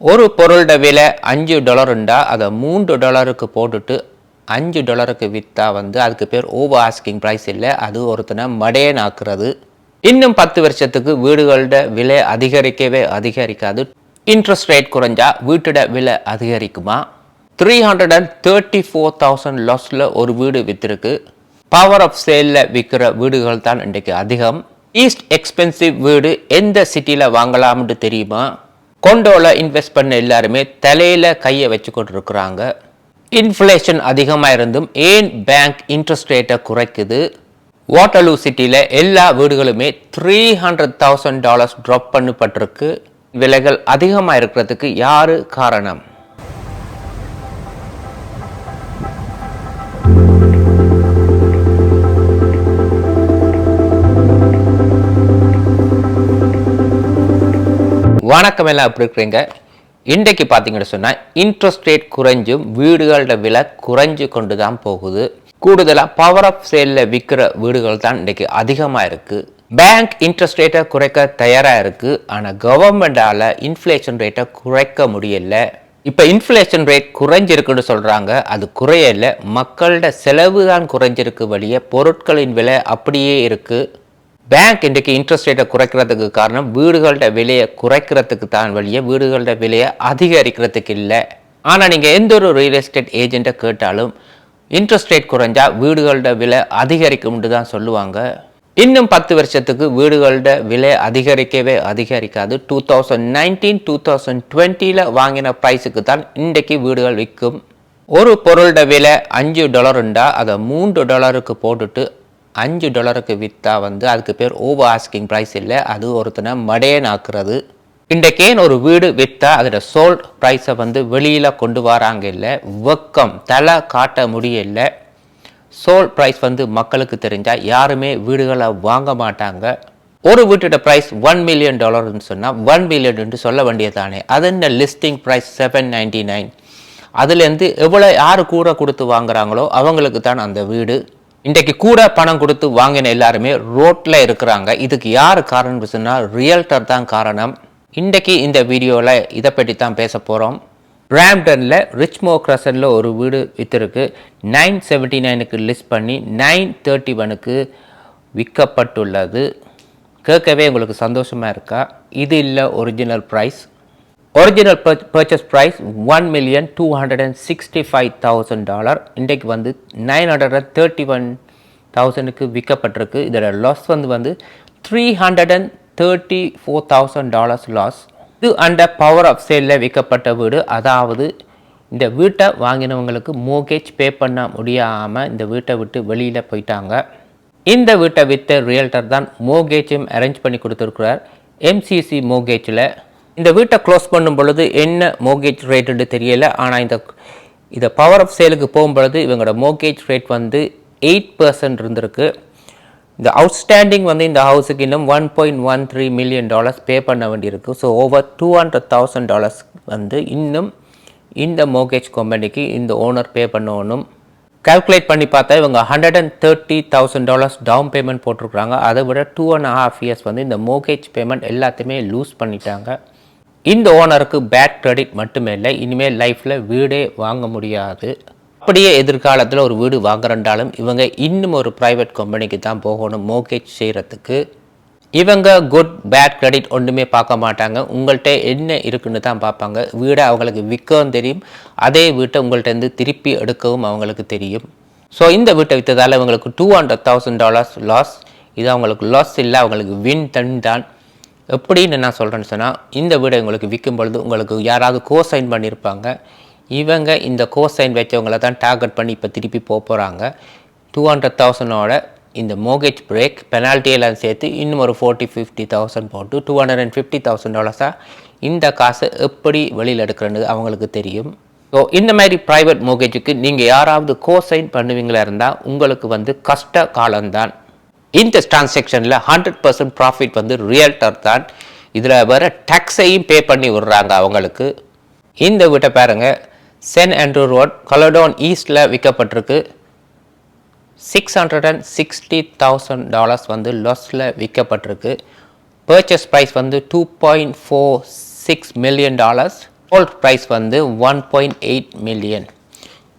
ஒரு பொருளோட விலை அஞ்சு டாலருண்டா அதை மூன்று டாலருக்கு போட்டுட்டு அஞ்சு டாலருக்கு விற்றா வந்து அதுக்கு பேர் ஓவர் ஆஸ்கிங் ப்ரைஸ் இல்லை அது ஒருத்தனை மடையன் ஆக்குறது இன்னும் பத்து வருஷத்துக்கு வீடுகளோட விலை அதிகரிக்கவே அதிகரிக்காது. இன்ட்ரெஸ்ட் ரேட் குறைஞ்சா வீட்டோட விலை அதிகரிக்குமா? Three hundred and thirty four thousand லாஸில் ஒரு வீடு விற்றுருக்கு பவர் ஆஃப் சேலில் விற்கிற வீடுகள் தான் இன்றைக்கு அதிகம். ஈஸ்ட் எக்ஸ்பென்சிவ் வீடு எந்த சிட்டியில் வாங்கலாம்னு தெரியுமா? கொண்டோல இன்வெஸ்ட் பண்ண எல்லாருமே தலையில் கையை வச்சு கொண்டு இருக்கிறாங்க இன்ஃப்ளேஷன் அதிகமாக இருந்தும் ஏன் பேங்க் இன்ட்ரெஸ்ட் ரேட்டை குறைக்குது? வாட்டர்லூ சிட்டியில் எல்லா வீடுகளுமே three hundred thousand dollars drop பண்ணப்பட்டிருக்கு. விலைகள் அதிகமாக இருக்கிறதுக்கு யார் காரணம்? வணக்கம் எல்லாம் எப்படி இருக்கிறீங்க? இன்றைக்கு பார்த்தீங்கன்னு சொன்னால் இன்ட்ரெஸ்ட் ரேட் குறைஞ்சும் வீடுகளோட விலை குறைஞ்சு கொண்டு தான் போகுது கூடுதலாக பவர் ஆஃப் சேலில் விற்கிற வீடுகள் தான் இன்றைக்கு அதிகமாக இருக்குது பேங்க் இன்ட்ரெஸ்ட் ரேட்டை குறைக்க தயாராக இருக்குது ஆனால் கவர்மெண்டால் இன்ஃப்ளேஷன் ரேட்டை குறைக்க முடியல. இப்போ இன்ஃப்ளேஷன் ரேட் குறைஞ்சிருக்குன்னு சொல்கிறாங்க அது குறையலை. மக்களோட செலவு தான் குறைஞ்சிருக்கு. வழியே பொருட்களின் விலை அப்படியே இருக்குது பேங்க் இன்றைக்கு இன்ட்ரெஸ்ட் ரேட்டை குறைக்கிறதுக்கு காரணம் வீடுகளோட விலையை குறைக்கிறதுக்கு தான் வழியே வீடுகளோட விலையை அதிகரிக்கிறதுக்கு இல்லை. ஆனால் நீங்கள் எந்த ஒரு ரியல் எஸ்டேட் ஏஜெண்ட்டை கேட்டாலும் இன்ட்ரெஸ்ட் ரேட் குறைஞ்சா வீடுகளோட விலை அதிகரிக்கும்னு தான் சொல்லுவாங்க. இன்னும் பத்து வருஷத்துக்கு வீடுகளோட விலை அதிகரிக்கவே அதிகரிக்காது. Two thousand nineteen two thousand டுவெண்ட்டியில் வாங்கின ப்ரைஸுக்கு தான் இன்றைக்கு வீடுகள் விற்கும். ஒரு பொருளோட விலை அஞ்சு டாலருண்டா அதை மூன்று டாலருக்கு போட்டுட்டு அஞ்சு டாலருக்கு விற்றா வந்து அதுக்கு பேர் ஓவர் ஆஸ்கிங் ப்ரைஸ் இல்லை. அது ஒருத்தனை மடையன் ஆக்குறது. இன்றைக்கேன் ஒரு வீடு விற்றா அதோட சோல்ட் ப்ரைஸை வந்து வெளியில் கொண்டு வராங்க இல்லை. வெக்கம் தலை காட்ட முடியல. சோல் ப்ரைஸ் வந்து மக்களுக்கு தெரிஞ்சால் யாருமே வீடுகளை வாங்க மாட்டாங்க. ஒரு வீட்டோட ப்ரைஸ் ஒன் மில்லியன் டாலர்னு சொன்னால் ஒன் மில்லியன் சொல்ல வேண்டியதானே அது என்ன listing price seven ninety nine அதுலேருந்து எவ்வளோ யார் கூட கொடுத்து வாங்குறாங்களோ அவங்களுக்கு தான் அந்த வீடு. இன்றைக்கு கூட பணம் கொடுத்து வாங்கின எல்லாருமே ரோட்டில் இருக்கிறாங்க. இதுக்கு யார் காரணம் சொன்னால் ரியல்டர் தான் காரணம். இன்றைக்கு இந்த வீடியோவில் இதை பற்றி தான் பேச போகிறோம் ராம்டனில் ரிச்மோ கிரசனில் ஒரு வீடு விற்றுருக்கு நைன் செவன்ட்டி நைனுக்கு லிஸ்ட் பண்ணி நைன் தேர்ட்டி ஒனுக்கு விற்கப்பட்டுள்ளது கேட்கவே உங்களுக்கு சந்தோஷமாக இருக்கா? இது இல்லை original price original purchase price one million two hundred and sixty five thousand dollar இன்றைக்கு வந்து nine hundred and thirty one தௌசண்டுக்கு விற்கப்பட்டிருக்கு. இதோட லாஸ் வந்து வந்து three hundred and thirty four thousand dollars loss இது அண்டர் பவர் ஆஃப் சேலில் விற்கப்பட்ட வீடு. அதாவது இந்த வீட்டை வாங்கினவங்களுக்கு மோகேஜ் பே பண்ண முடியாமல் இந்த வீட்டை விட்டு வெளியில் போயிட்டாங்க. இந்த வீட்டை விற்ற ரியல்டர் தான் மோகேஜும் அரேஞ்ச் பண்ணி கொடுத்துருக்குறார். எம்சிசி மோகேஜில் இந்த வீட்டை க்ளோஸ் பண்ணும் பொழுது என்ன மோகேஜ் ரேட்டுன்னு தெரியலை. ஆனால் இந்த இதை பவர் ஆஃப் சேலுக்கு போகும்பொழுது இவங்களோட மோகேஜ் ரேட் வந்து எயிட் பர்சன்ட் இருந்திருக்கு. இந்த அவுட்ஸ்டாண்டிங் வந்து இந்த ஹவுஸுக்கு இன்னும் one point one three million dollars pay பண்ண வேண்டியிருக்கு. So over two hundred thousand dollars வந்து இன்னும் இந்த மோகேஜ் கம்பெனிக்கு இந்த ஓனர் பே பண்ணணும். கால்குலேட் பண்ணி பார்த்தா இவங்க hundred and thirty thousand dollars down payment போட்டிருக்குறாங்க. அதை விட டூ அண்ட் ஹாஃப் இயர்ஸ் வந்து இந்த மோகேஜ் பேமெண்ட் எல்லாத்தையுமே லூஸ் பண்ணிட்டாங்க. இந்த ஓனருக்கு பேட் கிரெடிட் மட்டுமே இல்லை இனிமேல் லைஃப்பில் வீடே வாங்க முடியாது. அப்படியே எதிர்காலத்தில் ஒரு வீடு வாங்குறண்டாலும் இவங்க இன்னும் ஒரு ப்ரைவேட் கம்பெனிக்கு தான் போகணும் மோகேஜ் செய்கிறதுக்கு இவங்க குட் பேட் கிரெடிட் ஒன்றுமே பார்க்க மாட்டாங்க. உங்கள்கிட்ட என்ன இருக்குன்னு தான் பார்ப்பாங்க. வீடை அவங்களுக்கு விற்கவும் தெரியும். அதே வீட்டை உங்கள்கிட்ட திருப்பி எடுக்கவும் அவங்களுக்கு தெரியும். ஸோ இந்த வீட்டை விற்றதால் இவங்களுக்கு two hundred thousand dollars loss இது அவங்களுக்கு லாஸ் இல்லை அவங்களுக்கு வின் தன் தான். எப்படின்னு நான் சொல்கிறேன்னு சொன்னால் இந்த வீடை உங்களுக்கு விற்கும் பொழுது உங்களுக்கு யாராவது கோ சைன் பண்ணியிருப்பாங்க இவங்க இந்த கோ சைன் வச்சவங்கள தான் டார்கெட் பண்ணி இப்போ திருப்பி போக போகிறாங்க டூ ஹண்ட்ரட் தௌசண்டோட இந்த மோகேஜ் பிரேக் பெனால்ட்டியெல்லாம் சேர்த்து இன்னும் ஒரு ஃபோர்ட்டி ஃபிஃப்டி தௌசண்ட் போட்டு two hundred and fifty thousand டாலர்ஸாக இந்த காசை எப்படி வெளியில் எடுக்கிறன்னு அவங்களுக்கு தெரியும். ஸோ இந்த மாதிரி ப்ரைவேட் மோகேஜுக்கு நீங்கள் யாராவது கோ சைன் பண்ணுவீங்களா இருந்தால் உங்களுக்கு வந்து கஷ்ட காலம்தான். இந்த டிரான்சாக்ஷனில் ஹண்ட்ரட் பர்சன்ட் ப்ராஃபிட் வந்து ரியல்டர் தான். இதில் வர டேக்ஸையும் பே பண்ணி விடுறாங்க அவங்களுக்கு. இந்த வீட்டை பாருங்கள் சென் ஆண்ட்ரூ ரோட் கொலடோன் ஈஸ்டில் விற்கப்பட்டிருக்கு six hundred and sixty thousand dollars வந்து லாஸில் விற்கப்பட்டிருக்கு பர்ச்சேஸ் ப்ரைஸ் வந்து two point four six million dollars hold price வந்து ஒன் பாயிண்ட் எயிட் மில்லியன்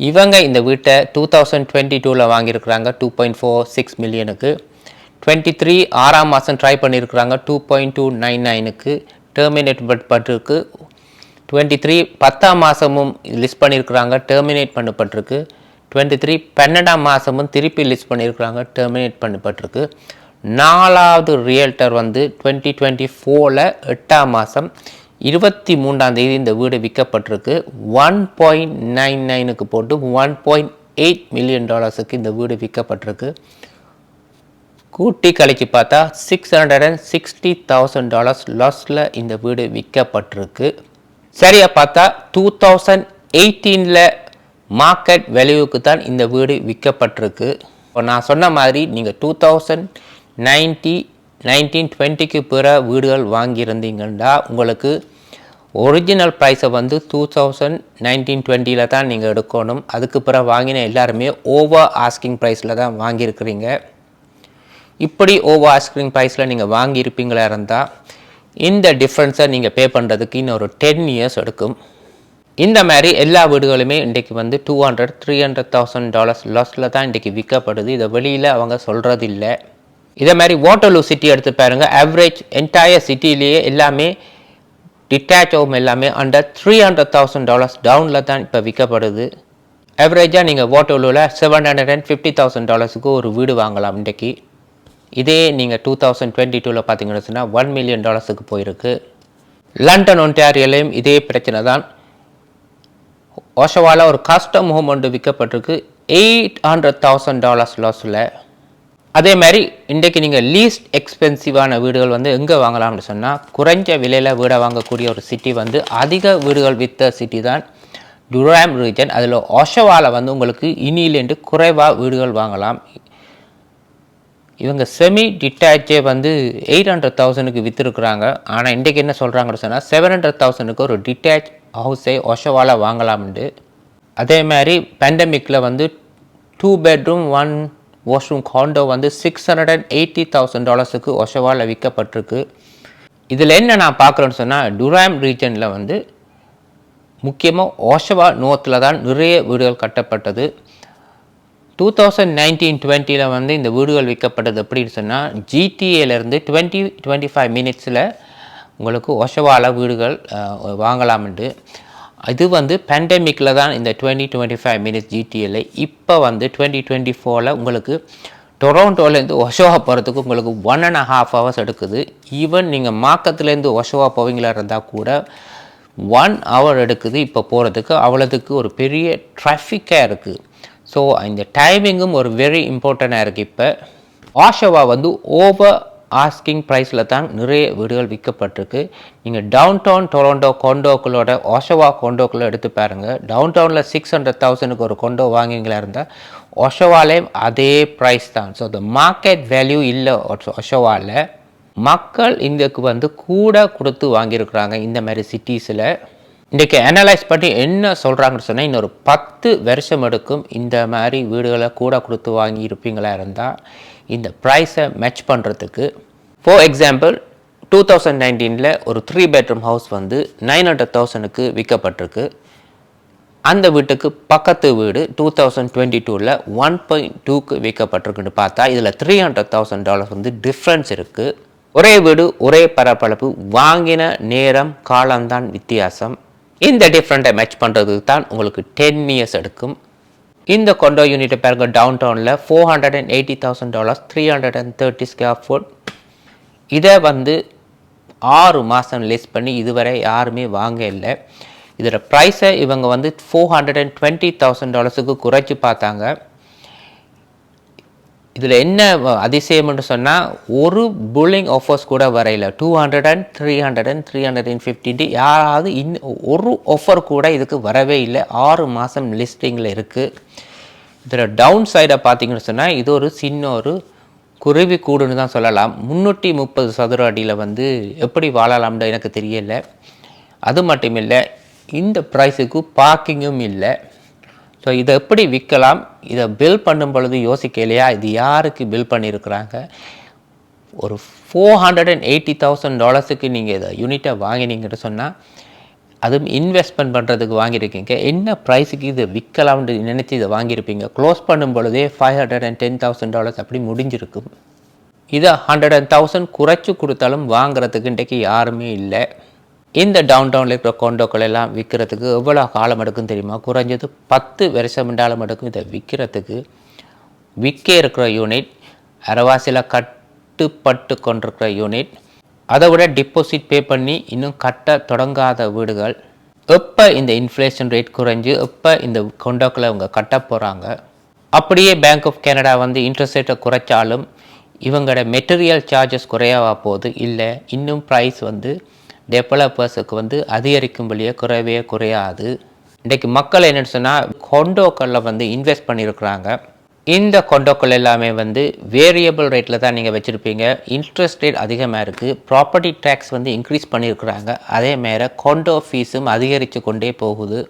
இவங்க இந்த வீட்டை டூ தௌசண்ட் டுவெண்ட்டி டூவில் வாங்கியிருக்கிறாங்க டூ பாயிண்ட் ஃபோர் சிக்ஸ் மில்லியனுக்கு டுவெண்ட்டி த்ரீ ஆறாம் மாதம் ட்ரை பண்ணியிருக்கிறாங்க டூ பாயிண்ட் டூ நைன் நைனுக்கு டெர்மினேட் பட்டிருக்கு. டுவெண்ட்டி த்ரீ பத்தாம் மாதமும் லிஸ்ட் பண்ணியிருக்கிறாங்க டெர்மினேட் பண்ணப்பட்டிருக்கு. டுவெண்ட்டி த்ரீ பன்னெண்டாம் மாதமும் திருப்பி லிஸ்ட் பண்ணியிருக்கிறாங்க டெர்மினேட் பண்ணப்பட்டிருக்கு. நாலாவது ரியல்டர் வந்து டுவெண்ட்டி டுவெண்ட்டி ஃபோரில் எட்டாம் மாதம் இருபத்தி மூன்றாம் தேதி இந்த வீடு விற்கப்பட்டிருக்கு ஒன் பாயிண்ட் நைன் நைனுக்கு போட்டு ஒன் பாயிண்ட் எயிட் மில்லியன் டாலர்ஸுக்கு இந்த வீடு விற்கப்பட்டிருக்கு கூட்டி கழிச்சு பார்த்தா six hundred and sixty thousand dollars லாஸில் இந்த வீடு விற்கப்பட்டிருக்கு. சரியாக பார்த்தா டூ தௌசண்ட் எயிட்டீனில் மார்க்கெட் வேல்யூவுக்கு தான் இந்த வீடு விற்கப்பட்டிருக்கு. இப்போ நான் சொன்ன மாதிரி நீங்கள் டூ தௌசண்ட் நைன்ட்டி நைன்டீன் டுவெண்ட்டிக்கு பிற வீடுகள் வாங்கியிருந்தீங்கன்னா உங்களுக்கு ஒரிஜினல் ப்ரைஸை வந்து டூ தௌசண்ட் நைன்டீன் டுவெண்ட்டியில் தான் நீங்கள் எடுக்கணும். அதுக்கு பிறகு வாங்கின எல்லாருமே ஓவர் ஆஸ்கிங் ப்ரைஸில் தான் வாங்கியிருக்கிறீங்க. இப்படி ஓவோ ஆஸ்கிங் ப்ரைஸில் நீங்கள் வாங்கியிருப்பீங்களா இருந்தால் இந்த டிஃப்ரென்ஸை நீங்கள் பே பண்ணுறதுக்கு இன்னும் ஒரு டென் இயர்ஸ் எடுக்கும். இந்த மாதிரி எல்லா வீடுகளுமே இன்றைக்கு வந்து two hundred three hundred thousand dollars லாஸில் தான் இன்றைக்கி விற்கப்படுது. இதை வெளியில் அவங்க சொல்கிறது இல்லை இதே மாதிரி வாட்டர்லூ சிட்டி எடுத்து பாருங்கள் ஆவரேஜ் என்டையர் சிட்டிலேயே எல்லாமே டிட்டாச் ஹோம் எல்லாமே under three hundred thousand dollars டவுனில் தான் இப்போ விற்கப்படுது. ஆவரேஜாக நீங்கள் வாட்டர்லூவில் seven hundred and fifty thousand டாலர்ஸுக்கு ஒரு வீடு வாங்கலாம் இன்றைக்கி. இதே நீங்கள் டூ தௌசண்ட் டுவெண்ட்டி டூவில் பார்த்தீங்கன்னு சொன்னால் ஒன் மில்லியன் டாலர்ஸுக்கு போயிருக்கு. லண்டன் ஒன்டாரியோலையும் இதே பிரச்சனை தான். ஓஷவாவில் ஒரு கஸ்டம் ஹோம் ஒன்று விற்கப்பட்டிருக்கு. எயிட் ஹண்ட்ரட் தௌசண்ட் டாலர்ஸ் லாஸில் அதே மாதிரி இன்றைக்கு நீங்கள் லீஸ்ட் எக்ஸ்பென்சிவான வீடுகள் வந்து எங்கே வாங்கலாம்னு சொன்னால் குறைஞ்ச விலையில் வீடை வாங்கக்கூடிய ஒரு சிட்டி வந்து அதிக வீடுகள் விற்ற சிட்டி தான் டுராம் ரீஜன் அதில் ஒஷவாவில் வந்து உங்களுக்கு இனியிலேருந்து குறைவாக வீடுகள் வாங்கலாம். இவங்க செமி டிட்டாச்சே வந்து எயிட் ஹண்ட்ரட் தௌசண்ட்க்கு விற்றுருக்குறாங்க ஆனால் இன்றைக்கு என்ன சொல்கிறாங்கன்னு சொன்னால் செவன் ஹண்ட்ரட் தௌசண்ட்க்கு ஒரு டிட்டாச் ஹவுஸை ஒஷவால வாங்கலாம்ண்டு. அதே மாதிரி பேண்டமிக்கில் வந்து two bedroom one washroom condo வந்து six hundred and eighty thousand டாலர்ஸுக்கு ஒஷவாவில் விற்கப்பட்டிருக்கு இதில் என்ன நான் பார்க்குறேன்னு சொன்னால் டுராம் ரீஜனில் வந்து முக்கியமாக ஓஷவா நோத்தில் தான் நிறைய வீடுகள் கட்டப்பட்டது. டூ தௌசண்ட் நைன்டீன் டுவெண்ட்டியில் வந்து இந்த வீடுகள் விற்கப்பட்டது எப்படின்னு சொன்னால் ஜிடிஏலேருந்து டுவெண்ட்டி டுவெண்ட்டி ஃபைவ் மினிட்ஸில் உங்களுக்கு ஒஷவால வீடுகள் வாங்கலாம் வாங்கலாம்ண்டு இது வந்து பேண்டமிக்கில் தான் இந்த டுவெண்ட்டி டுவெண்ட்டி ஃபைவ் மினிட்ஸ் ஜிடிஏல இப்போ வந்து டுவெண்ட்டி டுவெண்ட்டி ஃபோரில் உங்களுக்கு டொரோண்டோலேருந்து ஒஷோவா போகிறதுக்கு உங்களுக்கு ஒன் அண்ட் ஹாஃப் ஹவர்ஸ் எடுக்குது. ஈவன் நீங்கள் மாக்கத்துலேருந்து ஒஷோவா போவீங்களா இருந்தால் கூட ஒன் ஹவர் எடுக்குது இப்போ போகிறதுக்கு அவ்வளோதுக்கு ஒரு பெரிய ட்ராஃபிக்காக இருக்குது ஸோ இந்த டைமிங்கும் ஒரு வெரி இம்பார்ட்டண்ட்டாக இருக்குது இப்போ. ஆஷோவா வந்து ஓவர் ஆஸ்கிங் ப்ரைஸில் தான் நிறைய வீடுகள் விற்கப்பட்டிருக்கு. நீங்கள் டவுன் டவுன் டொரண்டோ கொண்டோக்களோட ஓஷோவா கொண்டோக்களை எடுத்து பாருங்கள் டவுன் டவுனில் சிக்ஸ் ஹண்ட்ரட் தௌசண்ட்க்கு ஒரு கொண்டோ வாங்கிங்களா இருந்தால் ஒஷவாலேயும் அதே ப்ரைஸ் தான். ஸோ த மார்க்கெட் வேல்யூ இல்லை ஒஷவாவில் மக்கள் இதுக்கு வந்து கூட கொடுத்து வாங்கியிருக்கிறாங்க இந்த மாதிரி சிட்டிஸில் இன்றைக்கி அனலைஸ் பண்ணி என்ன சொல்கிறாங்கன்னு சொன்னால் இன்னொரு பத்து வருஷம் எடுக்கும் இந்த மாதிரி வீடுகளை கூட கொடுத்து வாங்கி இருப்பீங்களா இருந்தால் இந்த ப்ரைஸை மேட்ச் பண்ணுறதுக்கு ஃபார் எக்ஸாம்பிள் டூ தௌசண்ட் நைன்டீனில் ஒரு த்ரீ பெட்ரூம் ஹவுஸ் வந்து நைன் ஹண்ட்ரட் தௌசண்ட்க்கு விற்கப்பட்டிருக்கு. அந்த வீட்டுக்கு பக்கத்து வீடு டூ தௌசண்ட் டுவெண்ட்டி டூவில் ஒன் பாயிண்ட் டூக்கு விற்கப்பட்டிருக்குன்னு பார்த்தா இதில் த்ரீ ஹண்ட்ரட் தௌசண்ட் டாலர்ஸ் வந்து டிஃப்ரென்ஸ் இருக்குது ஒரே வீடு ஒரே பரப்பளப்பு வாங்கின நேரம் காலம்தான் வித்தியாசம். இந்த டிஃப்ரெண்ட்டை மேட்ச் பண்ணுறதுக்கு தான் உங்களுக்கு டென் இயர்ஸ் எடுக்கும். இந்த கொண்டோ யூனிட்டை பாருங்க டவுன் டவுனில் four hundred and eighty thousand dollars three hundred and thirty square foot இதை வந்து ஆறு மாதம் லெஸ் பண்ணி இதுவரை யாருமே வாங்க இல்லை. இதோட ப்ரைஸை இவங்க வந்து four hundred and twenty thousand டாலர்ஸுக்கு குறைச்சி பார்த்தாங்க. இதில் என்ன வ- அதிசயம்னு சொன்னால் ஒரு புல்லிங் ஆஃபர்ஸ் கூட வரையில two hundred and three hundred and three hundred and ஃபிஃப்டின்ட்டு யாராவது இன் ஒரு ஆஃபர் கூட இதுக்கு வரவே இல்லை. ஆறு மாதம் லிஸ்டிங்கில் இருக்குது இதில் டவுன் சைடை பார்த்தீங்கன்னு சொன்னால் இது ஒரு சின்ன ஒரு குருவி கூடுன்னு தான் சொல்லலாம். முந்நூற்றி முப்பது சதுர அடியில் வந்து எப்படி வாழலாம்னு எனக்கு தெரியலை. அது மட்டும் இல்லை இந்த ப்ரைஸுக்கு பார்க்கிங்கும் இல்லை. ஸோ இதை எப்படி விற்கலாம்? இதை பில் பண்ணும் பொழுது யோசிக்கலையா இது யாருக்கு பில் பண்ணியிருக்கிறாங்க ஒரு four hundred and eighty thousand டாலர்ஸுக்கு நீங்கள் இதை யூனிட்டை வாங்கினீங்கன்னு சொன்னால் அதுவும் இன்வெஸ்ட்மெண்ட் பண்ணுறதுக்கு வாங்கியிருக்கீங்க. என்ன ப்ரைஸுக்கு இதை விற்கலாம்னு நினச்சி இதை வாங்கியிருப்பீங்க? க்ளோஸ் பண்ணும் பொழுதே five hundred and ten thousand dollars அப்படி முடிஞ்சிருக்கும். இதை ஹண்ட்ரட் அண்ட் தௌசண்ட் குறைச்சி கொடுத்தாலும் வாங்குறதுக்கு இன்றைக்கு யாருமே இல்லை. இந்த டவுன் டவுனில் இருக்கிற கொண்டோக்கள் எல்லாம் விற்கிறதுக்கு எவ்வளோ காலம் எடுக்கும் தெரியுமா? குறைஞ்சது பத்து வருஷம் காலம் எடுக்கும். இதை விற்கிறதுக்கு விற்க இருக்கிற யூனிட் அரவாசியில் கட்டுப்பட்டு கொண்டிருக்கிற யூனிட் அதை விட டிபாசிட் பே பண்ணி இன்னும் கட்ட தொடங்காத வீடுகள். எப்போ இந்த இன்ஃப்ளேஷன் ரேட் குறைஞ்சு எப்போ இந்த கொண்டோக்களை அவங்க கட்ட போகிறாங்க அப்படியே பேங்க் ஆஃப் கனடா வந்து இன்ட்ரெஸ்ட் ரேட்டை குறைச்சாலும் இவங்களோட மெட்டீரியல் சார்ஜஸ் குறையவா போகுது? இல்லை இன்னும் ப்ரைஸ் வந்து டெவலப்பர்ஸுக்கு வந்து அதிகரிக்கும்படியே குறைவே குறையாது. இன்றைக்கு மக்கள் என்னென்னு சொன்னால் கொண்டோக்களில் வந்து இன்வெஸ்ட் பண்ணியிருக்கிறாங்க இந்த கொண்டோக்கள் எல்லாமே வந்து வேரியபிள் ரேட்டில் தான் நீங்கள் வச்சுருப்பீங்க. இன்ட்ரெஸ்ட் ரேட் அதிகமாக இருக்குது ப்ராப்பர்ட்டி டேக்ஸ் வந்து இன்க்ரீஸ் பண்ணியிருக்கிறாங்க அதே மாரி கொண்டோ ஃபீஸும் அதிகரித்து கொண்டே போகுது.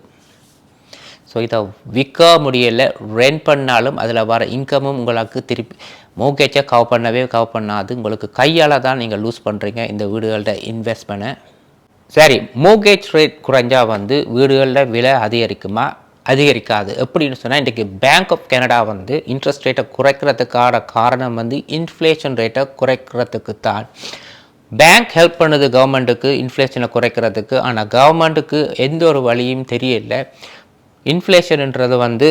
ஸோ இதை விற்க முடியலை ரெண்ட் பண்ணாலும் அதில் வர இன்கமும் உங்களுக்கு திருப்பி மோகேச்சை கவ் பண்ணவே கவர் பண்ணாது. உங்களுக்கு கையால் தான் நீங்கள் லூஸ் பண்ணுறீங்க இந்த வீடுகள்கிட்ட பண்ண சரி மோகேஜ் ரேட் குறைஞ்சா வந்து வீடுகளில் விலை அதிகரிக்குமா? அதிகரிக்காது. எப்படின்னு சொன்னால் இன்றைக்கி பேங்க் ஆஃப் கனடா வந்து இன்ட்ரெஸ்ட் ரேட்டை குறைக்கிறதுக்கான காரணம் வந்து இன்ஃப்ளேஷன் ரேட்டை குறைக்கிறதுக்கு தான் பேங்க் ஹெல்ப் பண்ணுது கவர்மெண்ட்டுக்கு இன்ஃப்ளேஷனை குறைக்கிறதுக்கு. ஆனால் கவர்மெண்ட்டுக்கு எந்த ஒரு வழியும் தெரியல. இன்ஃப்ளேஷன்ன்றது வந்து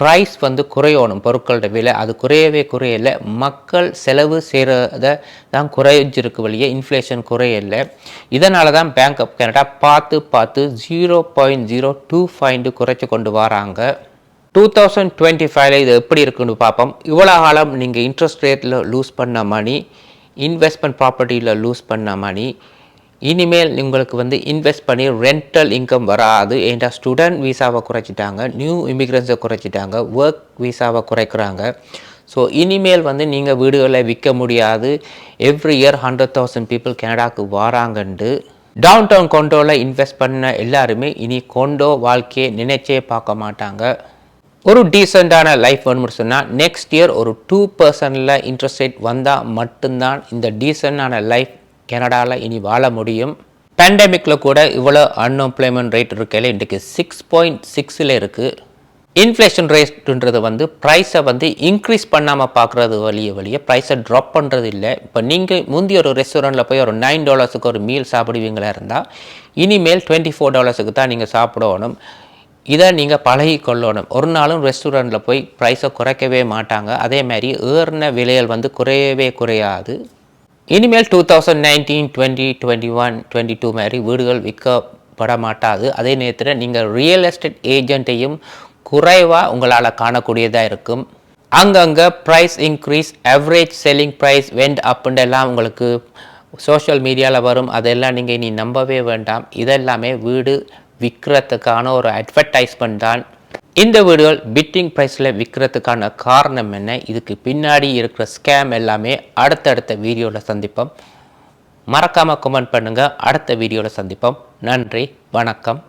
ப்ரைஸ் வந்து குறையணும் பொருட்களோட விலை. அது குறையவே குறையல. மக்கள் செலவு செய்கிறத தான் குறைஞ்சிருக்கு வழியே இன்ஃப்ளேஷன் குறையல. இதனால தான் பேங்க் ஆஃப் கனடா பார்த்து பார்த்து ஜீரோ பாயிண்ட் ஜீரோ டூ ஃபைண்டு குறைச்சி கொண்டு வராங்க. டூ தௌசண்ட் டுவெண்ட்டி ஃபைவ்ல இது எப்படி இருக்குன்னு பார்ப்போம். இவ்வளோ காலம் நீங்கள் இன்ட்ரெஸ்ட் ரேட்டில் லூஸ் பண்ண மணி இன்வெஸ்ட்மெண்ட் ப்ராப்பர்ட்டியில் லூஸ் பண்ண மணி இனிமேல் உங்களுக்கு வந்து இன்வெஸ்ட் பண்ணி ரெண்டல் இன்கம் வராது. ஏன்டா ஸ்டூடெண்ட் விசாவை குறைச்சிட்டாங்க நியூ இமிக்ரன்ஸை குறைச்சிட்டாங்க ஒர்க் விசாவை குறைக்கிறாங்க. ஸோ இனிமேல் வந்து நீங்கள் வீடுகளை விற்க முடியாது. Every year hundred thousand people கனடாவுக்கு வராங்கன்ட்டு டவுன் டவுன் கொண்டோவில் இன்வெஸ்ட் பண்ண எல்லாருமே இனி கொண்டோ வாழ்க்கையை நினைச்சே பார்க்க மாட்டாங்க. ஒரு டீசெண்டான லைஃப் வேணும்னு சொன்னால் நெக்ஸ்ட் இயர் ஒரு டூ பர்சன்டில் இன்ட்ரெஸ்ட் ரேட் வந்தால் மட்டும்தான் இந்த டீசெண்டான லைஃப் கனடாவில் இனி வாழ முடியும். பேண்டமிக்கில் கூட இவ்வளோ அன்எம்ப்ளாய்மெண்ட் ரேட் இருக்கையில் இன்றைக்கு சிக்ஸ் பாயிண்ட் சிக்ஸில் இருக்குது இன்ஃப்ளேஷன் ரேட்டுன்றது வந்து ப்ரைஸை வந்து இன்க்ரீஸ் பண்ணாமல் பார்க்குறது வழிய வழிய ப்ரைஸை ட்ராப் பண்ணுறது இல்லை. இப்போ நீங்கள் முந்தைய ஒரு ரெஸ்டாரண்ட்டில் போய் ஒரு நைன் டாலர்ஸுக்கு ஒரு மீல் சாப்பிடுவீங்களா இருந்தால் இனிமேல் டுவெண்ட்டி ஃபோர் டாலர்ஸுக்கு தான் நீங்கள் சாப்பிடணும். இதை நீங்கள் பழகி கொள்ளணும் ஒரு நாளும் ரெஸ்டாரண்ட்டில் போய் ப்ரைஸை குறைக்கவே மாட்டாங்க. அதே மாதிரி ஏறின விலைகள் வந்து குறையவே குறையாது. இனிமேல் two thousand nineteen twenty twenty one twenty two மாதிரி வீடுகள் விற்கப்பட மாட்டாது அதே நேரத்தில் நீங்கள் ரியல் எஸ்டேட் ஏஜென்ட்டையும் குறைவாக உங்களால் காணக்கூடியதாக இருக்கும். அங்கங்கே price increase average selling price went அப்புண்டெல்லாம் எல்லாம் உங்களுக்கு சோஷியல் மீடியாவில் வரும். அதெல்லாம் நீங்கள் இனி நம்பவே வேண்டாம். இதெல்லாமே வீடு விற்கிறதுக்கான ஒரு அட்வர்டைஸ்மெண்ட் தான். இந்த வீடுகள் பிட்டிங் ப்ரைஸில் விற்கிறதுக்கான காரணம் என்ன? இதுக்கு பின்னாடி இருக்கிற ஸ்கேம் எல்லாமே அடுத்தடுத்த வீடியோவில் சந்திப்போம். மறக்காமல் கமெண்ட் பண்ணுங்கள் அடுத்த வீடியோவில் சந்திப்போம். நன்றி. வணக்கம்.